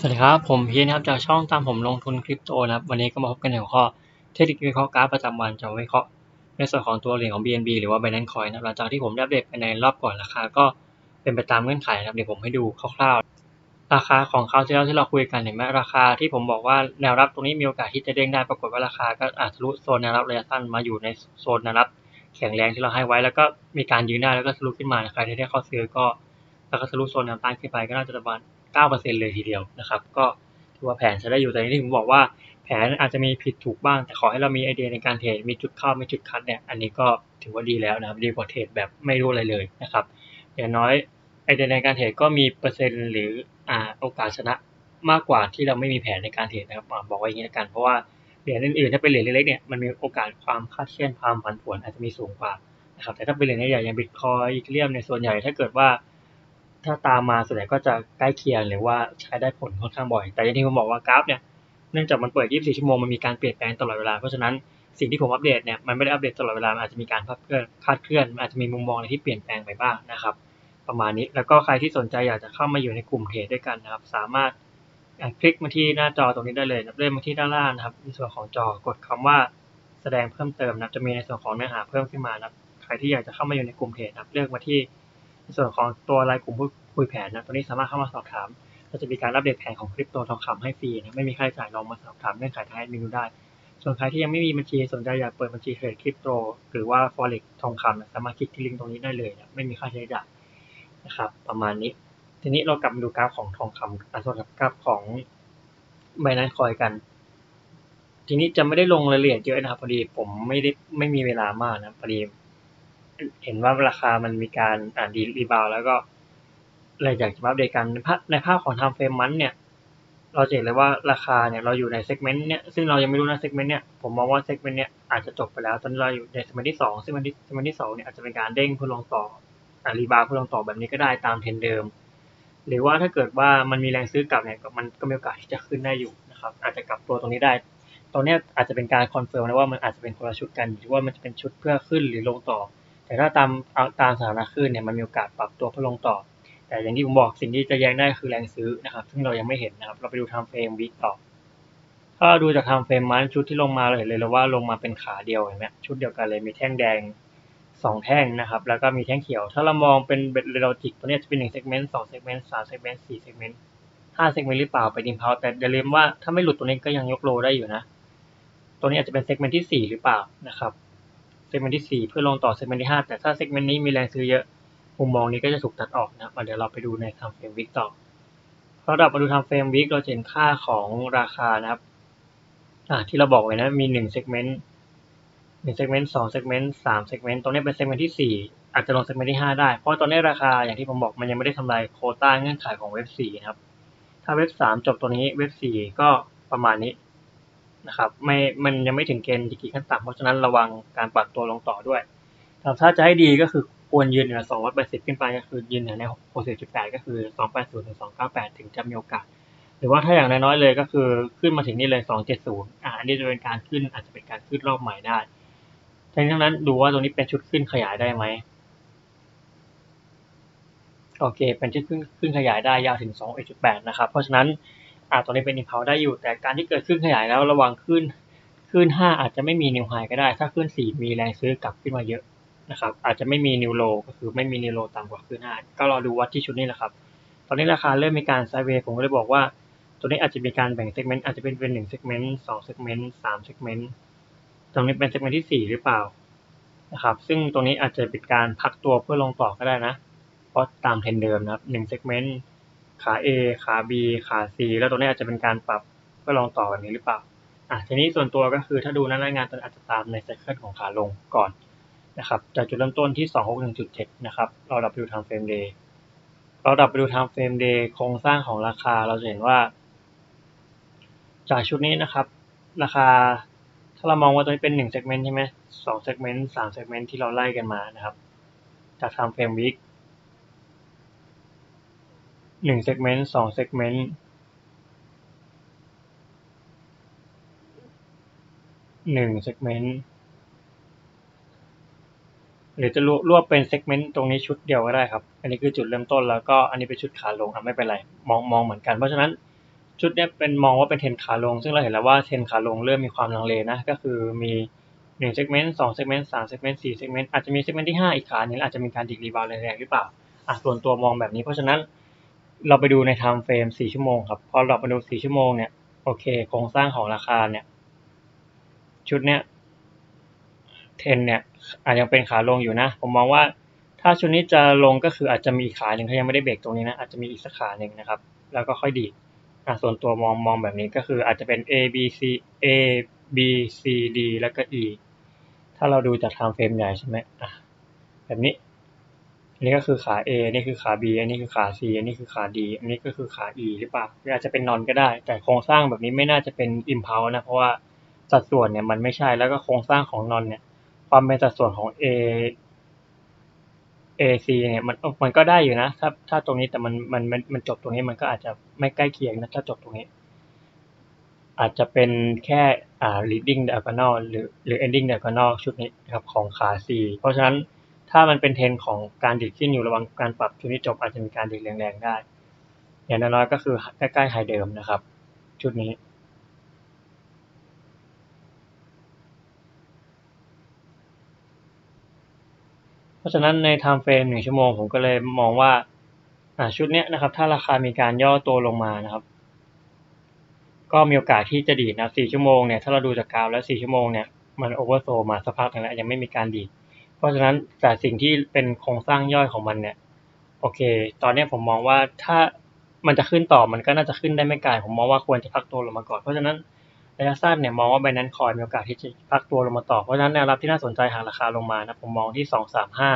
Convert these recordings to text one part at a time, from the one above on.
สวัสดีครับ ผมพีนะครับจากช่องตามผมลงทุนคริปโตนะครับ วันนี้ก็มาพบกันในหัวข้อเทคนิควิเคราะห์กราฟประจำวันจะวิเคราะห์ในส่วนของตัวเหรียญของ BNB หรือว่า Binance Coin นะครับหลังจากที่ผมได้อัปเดไปในรอบก่อนราคาก็เป็นไปตามเงื่อนไขนะครับเดี๋ยวผมให้ดูคร่าวๆ ราคาของคราวที่แล้วที่เราคุยกันเห็นไหมราคาที่ผมบอกว่าแนวรับตรงนี้มีโอกาสที่จะเด้งได้ปรากฏว่าราคาก็อาจทะลุโซนแนวรับระยะสั้นมาอยู่ในโซนแนวรับแข็งแรงที่เราให้ไว้แล้วก็มีการยืนได้แล้วก็ทะลุขึ้นมาใครที่ได้เข้าซื้อก็แล้วก็ทะลุโซนแนวต้านขึ้นไปก็น่าจะประมาณ 9%เลยทีเดียวนะครับ ก็ถือว่าแผนใช้ได้อยู่แต่ที่ผมบอกว่าแผนอาจจะมีผิดถูกบ้าง แต่ขอให้เรามีไอเดียในการเทรดมีจุดเข้ามีจุดคัดเนี่ยอันนี้ก็ถือว่าดีแล้วนะครับดีกว่าเทรดแบบไม่รู้อะไรเลยนะครับอย่างน้อยไอเดียในการเทรดก็มีเปอร์เซ็นต์หรืออ่าโอกาสชนะมากกว่าที่เราไม่มีแผนในการเทรดนะครับบอกไว้อย่างนี้กันเพราะว่าเหรียญอื่นๆถ้าเป็นเหรียญเล็กๆเนี่ยมันมีโอกาสความคาดเคลื่อนความผันผวนอาจจะมีสูงกว่านะครับแต่ถ้าเป็นเหรียญใหญ่อย่างบิตคอยอีเรียมในส่วนใหญ่ถ้าเกิดว่า ถ้าตามมาส่วนใหญ่ก็จะใกล้เคียงหรือว่าใช้ได้ผลค่อนข้างบ่อย แต่อย่างที่ผมบอกว่ากราฟเนี่ยเนื่องจากมันเปิด 24 ชั่วโมงมันมีการเปลี่ยนแปลงตลอดเวลา เพราะฉะนั้นสิ่งที่ผมอัปเดตเนี่ยมันไม่ได้อัปเดตตลอดเวลา มันอาจจะมีการคาดเคลื่อนคาดเคลื่อนอาจจะมีมุมมองอะไรที่เปลี่ยนแปลงไปบ้างนะครับ ประมาณนี้แล้วก็ใครที่สนใจอยากจะเข้ามาอยู่ในกลุ่มเทรดด้วยกันนะครับ สามารถคลิกมาที่หน้าจอตรงนี้ได้เลยเลื่อนมาที่ด้านล่างนะครับในส่วนของจอกดคำว่าแสดงเพิ่มเติมนะจะมีในส่วนของเนื้อหาเพิ่มขึ้นมานะใครที่อยากจะเข้ามาอยู่ในกลุ่มเทรดนะเลือกมาที่ ในส่วนของตัวรายกลุ่มผู้คุยแผนนะตัวนี้สามารถเข้ามาสอบถามเราจะมีการอัปเดตแผนของคริปโตทองคำให้ฟรีนะไม่มีค่าใช้จ่ายลองมาสอบถามเงื่อนไขทางแอดมินดูได้ ส่วนใครที่ยังไม่มีบัญชีสนใจอยากเปิดบัญชีเทรดคริปโตหรือว่า forex ทองคำนะสามารถคลิกที่ลิงก์ตรงนี้ได้เลยนะไม่มีค่าใช้จ่ายนะครับ ประมาณนี้ ทีนี้เรากลับมาดูกราฟของทองคำอันส่วนกับกราฟของ Binance Coin กัน ทีนี้จะไม่ได้ลงรายละเอียดเยอะนะครับพอดีผมไม่ได้ไม่มีเวลามากนะพอดี เห็นว่าราคามันมีการอ่าดีรีบาวแล้วก็เลยอยากจะมาอัปเดตกันในภาพในภาพของ time frame มันเนี่ย เราเห็นเลยว่าราคาเนี่ยเราอยู่ในเซกเมนต์เนี่ยซึ่งเรายังไม่รู้นะเซกเมนต์เนี่ยผมมองว่าเซกเมนต์เนี่ยอาจจะจบไปแล้ว ตอนนี้เราอยู่ในเซกเมนต์ที่สองซึ่งมันที่เซกเมนต์ที่สองเนี่ยอาจจะเป็นการเด้งเพื่อลงต่ออ่ารีบาวเพื่อลงต่อแบบนี้ก็ได้ตามเทรนเดิม หรือว่าถ้าเกิดว่ามันมีแรงซื้อกลับเนี่ยมันก็มีโอกาสที่จะขึ้นได้อยู่นะครับ อาจจะกลับตัวตรงนี้ได้ตรงนี้อาจจะเป็นการคอนเฟิร์มนะว่ามันอาจจะเป็นคนละชุดกันหรือว่ามันจะเป็นชุดเพื่อขึ้นหรือลงต่อ แต่ถ้าตามตามสถานะขึ้นเนี่ยมันมีโอกาสปรับตัวเพื่อลงต่อ แต่อย่างที่ผมบอกสิ่งที่จะแย้งได้คือแรงซื้อนะครับ ซึ่งเรายังไม่เห็นนะครับ เราไปดูทม์เฟรมวิกต่อ ถ้าดูจากทม์เฟรมมันชุดที่ลงมาเราเห็นเลยแล้วว่าลงมาเป็นขาเดียวเห็นไหมชุดเดียวกันเลยมีแท่งแดงสองแท่งนะครับ แล้วก็มีแท่งเขียว ถ้าเรามองเป็นเบลโลจิกตัวนี้จะเป็นหนึ่งเซกเมนต์สองเซกเมนต์สามเซกเมนต์สี่เซกเมนต์ห้าเซกเมนต์หรือเปล่าไปดิมเพาแต่อย่าลืมว่าถ้าไม่หลุดตัวนี้ก็ยังยกโลได้อยู่นะ ตัวนี้อาจจะเป็นเซกเมนต์ที่สี่หรือเปล่านะครับ เซกเมนต์ที่สี่เพื่อลงต่อเซกเมนต์ที่ห้าแต่ถ้าเซกเมนต์นี้มีแรงซื้อเยอะ มุมมองนี้ก็จะถูกตัดออกนะครับเดี๋ยวเราไปดูในทำเฟรมวิกต่อพอเรามาดูทำเฟรมวิกเราจะเห็นค่าของราคานะครับที่เราบอกไว้นะมีหนึ่งเซกเมนต์หนึ่งเซกเมนต์สองเซกเมนต์สามเซกเมนต์ตรงนี้เป็นเซกเมนต์ที่สี่อาจจะลงเซกเมนต์ที่ห้าได้ เพราะตอนนี้ราคาอย่างที่ผมบอกมันยังไม่ได้ทำลายโคต้าเงื่อนไขของเว็บสี่นะครับ ถ้าเว็บสามจบตัวนี้เว็บสี่ก็ประมาณนี้ นะครับ ไม่มันยังไม่ถึงเกณฑ์ดิกิขั้นต่ำเพราะฉะนั้นระวังการปรับตัวลงต่อด้วยแต่ถ้าจะให้ดีก็คือควรยืนเหนือ280 ขึ้นไปก็คือยืนเหนือใน60.8 ก็คือ 280ถึง298 ถึงจะมีโอกาส หรือว่าถ้าอย่างน้อยๆเลยก็คือขึ้นมาถึงนี่เลย 270 อ่าอันนี้จะเป็นการขึ้นอาจจะเป็นการขึ้นรอบใหม่ได้ทั้งนั้นดูว่าตรงนี้เป็นชุดขึ้นขยายได้ไหมโอเค เป็นชุดขึ้นขึ้นขยายได้ยาวถึง2.8 นะครับ เพราะฉะนั้น อ่าตรงนี้เป็นนิวเขาได้อยู่ แต่การที่เกิดขึ้นขยายแล้วระวังขึ้นขึ้น 5 อาจจะไม่มีนิวไฮก็ได้ ถ้าขึ้น 4 มีแรงซื้อกลับขึ้นมาเยอะนะครับ อาจจะไม่มีนิวโลก็คือไม่มีนิวโลต่ำกว่าขึ้น 5 ก็รอดูวัดที่ชุดนี้แหละครับ ตอนนี้ราคาเริ่มมีการไซด์เวย์ผมก็เลยบอกว่า ตัวนี้อาจจะมีการแบ่งเซกเมนต์อาจจะเป็นเป็นหนึ่งเซกเมนต์สองเซกเมนต์สามเซกเมนต์ตรงนี้เป็นเซกเมนต์ที่สี่หรือเปล่านะครับ ซึ่งตรงนี้อาจจะเป็นการพักตัวเพื่อลงต่อก็ได้นะ เพราะตามเทรนเดิมนะครับหนึ่งเซกเมนต์ ขา A ขา B ขา C แล้วตัวนี้อาจจะเป็นการปรับเพื่อลองต่อแบบนี้หรือเปล่าอะทีนี้ส่วนตัวก็คือถ้าดูหน้างานตัวอาจจะตามในไซเคิลของขาลงก่อนนะครับจากจุดเริ่มต้นที่ 261.7 นะครับ เราดับไปดูทางเฟรมเดย์เราดับไปดูทางเฟรมเดย์โครงสร้างของราคาเราจะเห็นว่า จากชุดนี้นะครับ ราคาถ้าเรามองว่าตัวนี้เป็น1เซกเมนต์ใช่ไหมสองเซกเมนต์สามเซกเมนต์ที่เราไล่กันมานะครับ จากทางเฟรมวิก หนึ่งเซกเมนต์สองเซกเมนต์หนึ่งเซกเมนต์หรือจะรวบเป็นเซกเมนต์ตรงนี้ชุดเดียวก็ได้ครับ อันนี้คือจุดเริ่มต้นแล้วก็อันนี้เป็นชุดขาลงอะไม่เป็นไร มองมองเหมือนกัน เพราะฉะนั้นชุดนี้เป็นมองว่าเป็นเทรนขาลง ซึ่งเราเห็นแล้วว่าเทรนขาลงเริ่มมีความลังเลนะ ก็คือมีหนึ่งเซกเมนต์สองเซกเมนต์สามเซกเมนต์สี่เซกเมนต์อาจจะมีเซกเมนต์ที่ห้าอีกขาหนึงอาจจะมีการดิกรีบาวแรงๆหรือเปล่าอะส่วนตัวมองแบบนี้เพราะฉะนั้น เราไปดูในไทม์เฟรมสี่ชั่วโมงครับ พอเราไปดูสี่ชั่วโมงเนี่ย โอเค โครงสร้างของราคาเนี่ย ชุดเนี้ยเทนเนี่ยอาจยังเป็นขาลงอยู่นะ ผมมองว่าถ้าชุดนี้จะลงก็คืออาจจะมีอีกขาหนึ่งเขายังไม่ได้เบรกตรงนี้นะ อาจจะมีอีกสักขาหนึ่งนะครับ แล้วก็ค่อยดีอะส่วนตัวมองมองแบบนี้ก็คืออาจจะเป็น A B C A B C D แล้วก็ E ถ้าเราดูจากไทม์เฟรมใหญ่ใช่ไหมอะแบบนี้ อันนี้ก็คือขา A อนนี้คือขา B อันนี้คือขา C อันนี้คือขา D อันนี้ก็คือขา E หรือเปล่าอาจจะเป็นนอนก็ได้ แต่โครงสร้างแบบนี้ไม่น่าจะเป็น impulse นะ เพราะว่าสัดส่วนเนี่ยมันไม่ใช่ แล้วก็โครงสร้างของนอนเนี่ย ความเป็นสัดส่วนของ A A C เนี่ยมันมันก็ได้อยู่นะ ถ้าถ้าตรงนี้แต่มันมันมันมันจบตรงนี้มันก็อาจจะไม่ใกล้เคียงนะ ถ้าจบตรงนี้ อาจจะเป็นแค่อ่า leading diagonal หรือหรือ ending diagonal ชุดนี้ครับของขา C เพราะฉะนั้น ถ้ามันเป็นเทรนของการดิดขึ้นอยู่ระหว่างการปรับชุดนี้จบอาจจะมีการดิดแรงๆได้ อย่างน้อยๆก็คือใกล้ๆไฮเดิมนะครับ ชุดนี้ เพราะฉะนั้นใน time frame หนึ่งชั่วโมงผมก็เลยมองว่าชุดเนี้ยนะครับ ถ้าราคามีการย่อตัวลงมานะครับ ก็มีโอกาสที่จะดีดนะสี่ชั่วโมงเนี่ยถ้าเราดูจากกราฟแล้วสี่ชั่วโมงเนี่ยมันโอเวอร์โซมาสักพักนึงแล้วยังไม่มีการดีด เพราะฉะนั้นแต่สิ่งที่เป็นโครงสร้างย่อยของมันเนี่ย โอเค ตอนนี้ผมมองว่าถ้ามันจะขึ้นต่อมันก็น่าจะขึ้นได้ไม่ไกลผมมองว่าควรจะพักตัวลงมาก่อนเพราะฉะนั้นระยะสั้นเนี่ยมองว่า Binance Coin มีโอกาสที่จะพักตัวลงมาต่อ เพราะฉะนั้นแนวรับที่น่าสนใจหากราคาลงมานะผมมองที่สองสามห้า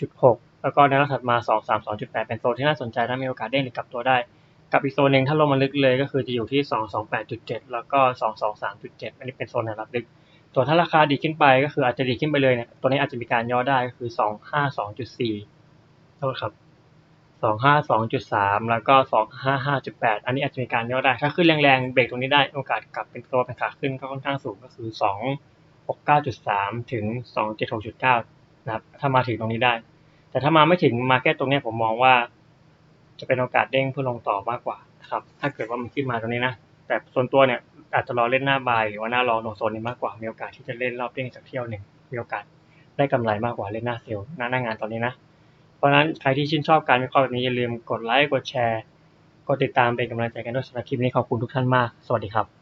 จุดหกแล้วก็แนวรับถัดมาสองสามสองจุดแปดเป็นโซนที่น่าสนใจถ้ามีโอกาสเด้งหรือกลับตัวได้ กับอีกโซนหนึ่งถ้าลงมาลึกเลยก็คือจะอยู่ที่สองสองแปดจุดเจ็ดแล้วก็สองสองสามจุดเจ็ดอันนี้เป็นโซนแนวรับลึก ส่วนถ้าราคาดีขึ้นไปก็คืออาจจะดีขึ้นไปเลยเนี่ย ตัวนี้อาจจะมีการย่อได้ก็คือสองห้าสองจุดสี่โทษครับสองห้าสองจุดสามแล้วก็สองห้าห้าจุดแปดอันนี้อาจจะมีการย่อได้ ถ้าขึ้นแรงๆเบรกตรงนี้ได้โอกาสกลับเป็นตัวเป็นขาขึ้นก็ค่อนข้างสูงก็คือสองหกเก้าจุดสามถึงสองเจ็ดหกจุดเก้านะครับถ้ามาถึงตรงนี้ได้ แต่ถ้ามาไม่ถึงมาแค่ตรงนี้ผมมองว่า จะเป็นโอกาสเด้งเพื่อลงต่อมากกว่านะครับ ถ้าเกิดว่ามันขึ้นมาตรงนี้นะ แต่ส่วนตัวเนี่ยอาจจะรอเล่นหน้าบายหรือว่าหน้ารองโนโซนนี้มากกว่า มีโอกาสที่จะเล่นรอบเด้งสักเที่ยวหนึ่งมีโอกาสได้กำไรมากกว่าเล่นหน้าเซลล์หน้าหน้างานตอนนี้นะ เพราะฉะนั้นใครที่ชื่นชอบการวิเคราะห์แบบนี้อย่าลืมกดไลค์กดแชร์กดติดตามเป็นกำลังใจกันด้วยสำหรับคลิปนี้ขอบคุณทุกท่านมาก สวัสดีครับ